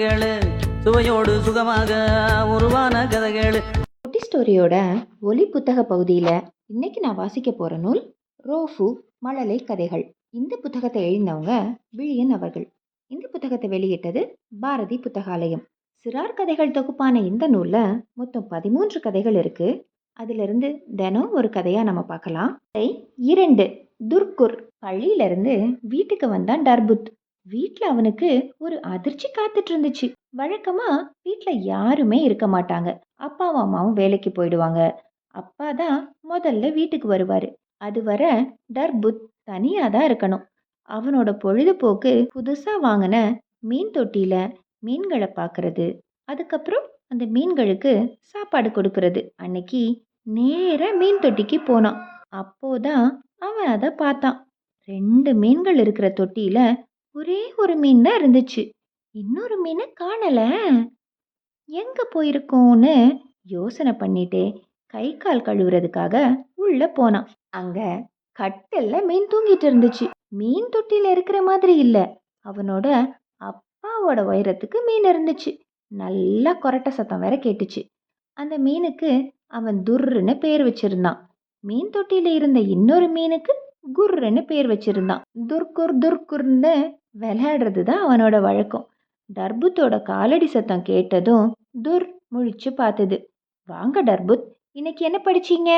கதைகள் சுவையோடு சுகமாக உருவான கதைகள். குட்டி ஸ்டோரியோட ஒலி புத்தக பகுதியில் இன்னைக்கு நான் வாசிக்க போகிற நூல் ரோஃபு மழலை கதைகள். இந்த புத்தகத்தை எழுந்தவங்க விழியன் அவர்கள். இந்த புத்தகத்தை வெளியிட்டது பாரதி புத்தகாலயம். சிறார் கதைகள் தொகுப்பான இந்த நூலில் மொத்தம் பதிமூன்று கதைகள் இருக்கு. அதிலிருந்து தினம் ஒரு கதையாக நம்ம பார்க்கலாம். இரண்டு துர்குர் பள்ளியிலிருந்து வீட்டுக்கு வந்தான் டர்புத். வீட்டில் அவனுக்கு ஒரு அதிர்ச்சி காத்துட்டு இருந்துச்சு. வழக்கமா வீட்டில் யாருமே இருக்க மாட்டாங்க. அப்பாவும் அம்மாவும் வேலைக்கு போயிடுவாங்க. அப்பா தான் முதல்ல வீட்டுக்கு வருவார். அதுவரை டர்புத் தனியாக தான் இருக்கணும். அவனோட பொழுதுபோக்கு புதுசாக வாங்கின மீன் தொட்டியில் மீன்களை பார்க்கறது அதுக்கப்புறம் அந்த மீன்களுக்கு சாப்பாடு கொடுக்கறது. அன்னைக்கு நேராக மீன் தொட்டிக்கு போனான். அப்போதான் அவன் அதை பார்த்தான். ரெண்டு மீன்கள் இருக்கிற தொட்டியில் ஒரே ஒரு மீன் தான் இருந்துச்சு. இன்னொரு மீனை காணல. எங்க போயிருக்கோன்னு யோசனை பண்ணிட்டே கை கால் கழுவுறதுக்காக உள்ள போனான். அங்க கட்டல்ல மீன் தூங்கிட்டு இருந்துச்சு. மீன் தொட்டில இருக்கிற மாதிரி இல்ல. அவனோட அப்பாவோட உயரத்துக்கு மீன் இருந்துச்சு. நல்லா கொரட்டை சத்தம் வேற கேட்டுச்சு. அந்த மீனுக்கு அவன் துர்ருன்னு பேர் வச்சிருந்தான். மீன் தொட்டில இருந்த இன்னொரு மீனுக்கு குர்ருன்னு பேர் வச்சிருந்தான். துர்குர் துர்குர்னு விளையாடுறது தான் அவனோட வழக்கம். டர்புத்தோட காலடி சத்தம் கேட்டதும் துர் முழிச்சு பார்த்தது வாங்க டர்புத் இன்னைக்கு என்ன படிச்சீங்க?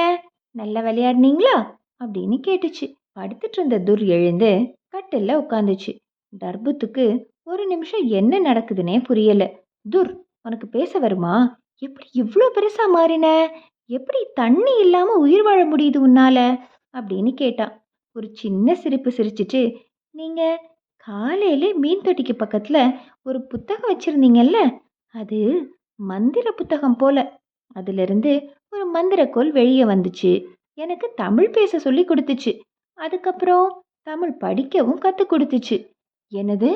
நல்லா விளையாடுனீங்களா? அப்படின்னு கேட்டுச்சு. படுத்துட்டு இருந்த துர் எழுந்து கட்டில் உட்காந்துச்சு டர்புத்துக்கு ஒரு நிமிஷம் என்ன நடக்குதுன்னே புரியல. துர் உனக்கு பேச வருமா? எப்படி இவ்வளோ பெருசா மாறின? எப்படி தண்ணி இல்லாம உயிர் வாழ முடியுது உன்னால? அப்படின்னு கேட்டான். ஒரு சின்ன சிரிப்பு சிரிச்சிட்டு நீங்க காலையிலே மீன் தொட்டிக்கு பக்கத்துல ஒரு புத்தகம் வச்சிருந்தீங்கல்ல? அது மந்திர புத்தகம் போல. அதிலிருந்து ஒரு மந்திரக்கோள் வெளியே வந்துச்சு. எனக்கு தமிழ் பேச சொல்லி கொடுத்துச்சு. அதுக்கப்புறம் தமிழ் படிக்கவும் கற்றுக் கொடுத்துச்சு. என்னது?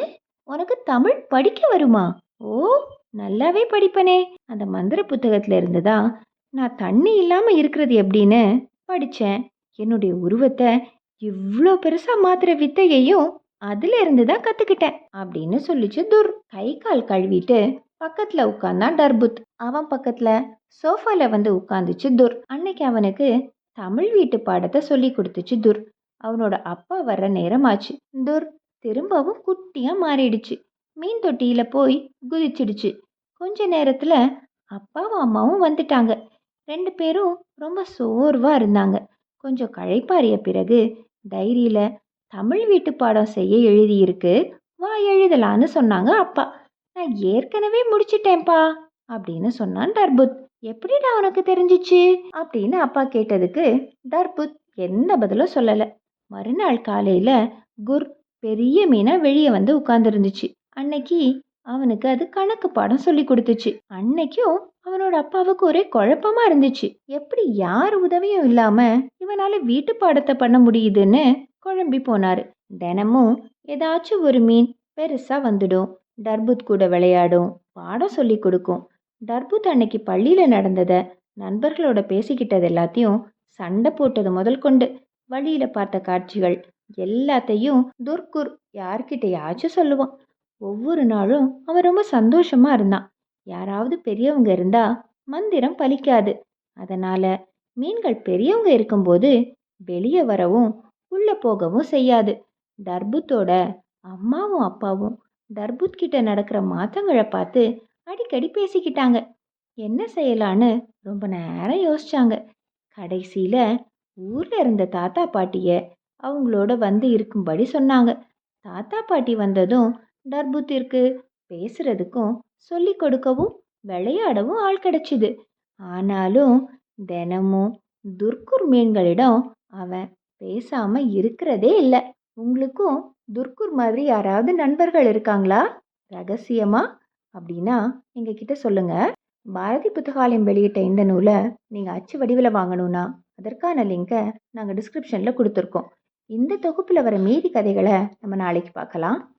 உனக்கு தமிழ் படிக்க வருமா? ஓ நல்லாவே படிப்பனே. அந்த மந்திர புத்தகத்துல இருந்து தான் நான் தண்ணி இல்லாமல் இருக்கிறது எப்படின்னு படித்தேன் என்னுடைய உருவத்தை இவ்வளோ பெருசாக மாத்துற வித்தையையும் அதுல இருந்து தான் கத்துக்கிட்டேன் அப்படின்னு சொல்லிச்சு துர். கை கால் கழுவிட்டு பக்கத்துல உட்கார்ந்தான் டர்புத். அவன் பக்கத்துல சோஃபால வந்து உட்காந்துச்சு துர். அன்னைக்கு அவனுக்கு தமிழ் வீட்டு பாடத்தை சொல்லி கொடுத்துச்சு துர். அவனோட அப்பா வர்ற நேரமாச்சு. துர் திரும்பவும் குட்டியா மாறிடுச்சு. மீன் தொட்டியில போய் குதிச்சிடுச்சு. கொஞ்ச நேரத்துல அப்பாவும் அம்மாவும் வந்துட்டாங்க. ரெண்டு பேரும் ரொம்ப சோர்வா இருந்தாங்க. கொஞ்சம் களைப்பாறிய பிறகு டைரியில தமிழ் வீட்டு பாடம் செய்ய எழுதியிருக்கு வா எழுதலான்னு சொன்னாங்க அப்பா. நான் ஏற்கனவே முடிச்சிட்டேன்ப்பா அப்படின்னு சொன்னான் டர்புத் எப்படிடா உனக்கு தெரிஞ்சிச்சு? அப்படின்னு அப்பா கேட்டதுக்கு டர்புத் எந்த பதிலும் சொல்லலை. மறுநாள் காலையில் குர் பெரிய மீனாக வெளியே வந்து உட்காந்துருந்துச்சு அன்னைக்கு அவனுக்கு அது கணக்கு பாடம் சொல்லி கொடுத்துச்சு. அன்னைக்கும் அவனோட அப்பாவுக்கு ஒரே குழப்பமா இருந்துச்சு. எப்படி யார் உதவியும் இல்லாம இவனால வீட்டு பாடத்தை பண்ண முடியுதுன்னு குழம்பி போனார். தினமும் ஏதாச்சும் ஒரு மீன் பெருசா வந்துடும். டர்புத் கூட விளையாடும். பாடம் சொல்லி கொடுக்கும். டர்புத் அன்னைக்கு பள்ளியில நடந்ததை நண்பர்களோட பேசிக்கிட்டது எல்லாத்தையும் சண்டை போட்டது முதல் கொண்டு. வழியில பார்த்த காட்சிகள் எல்லாத்தையும் துர்குர் யார்கிட்டயாச்சும் சொல்லுவான். ஒவ்வொரு நாளும் அவன் ரொம்ப சந்தோஷமா இருந்தான். யாராவது பெரியவங்க இருந்தா மந்திரம் பலிக்காது. அதனால மீன்கள் பெரியவங்க இருக்கும்போது வெளியே வரவும் உள்ள போகவும் செய்யாது. தர்புத்தோட அம்மாவும் அப்பாவும் தர்புத் கிட்ட நடக்கிற மாற்றங்களை பார்த்து அடிக்கடி பேசிக்கிட்டாங்க. என்ன செய்யலான்னு ரொம்ப நேரம் யோசிச்சாங்க. கடைசியில ஊர்ல இருந்த தாத்தா பாட்டிய அவங்களோட வந்து இருக்கும்படி சொன்னாங்க. தாத்தா பாட்டி வந்ததும் டர்புத்திற்கு பேசுறதுக்கும் சொல்லி கொடுக்கவும் விளையாடவும் ஆள் கிடைச்சிது. ஆனாலும் தினமும் துர்க்குர் மீன்களிடம் அவன் பேசாம இருக்கிறதே இல்லை. உங்களுக்கும் துர்க்குர் மாதிரி யாராவது நண்பர்கள் இருக்காங்களா? ரகசியமா? அப்படின்னா எங்ககிட்ட சொல்லுங்க. பாரதி புத்தகாலயம் வெளியிட்ட இந்த நூலை நீங்கள் அச்சு வடிவில் வாங்கணும்னா அதற்கான லிங்கை நாங்கள் டிஸ்கிரிப்ஷனில் கொடுத்துருக்கோம். இந்த தொகுப்பில் வர மீதி கதைகளை நம்ம நாளைக்கு பார்க்கலாம்.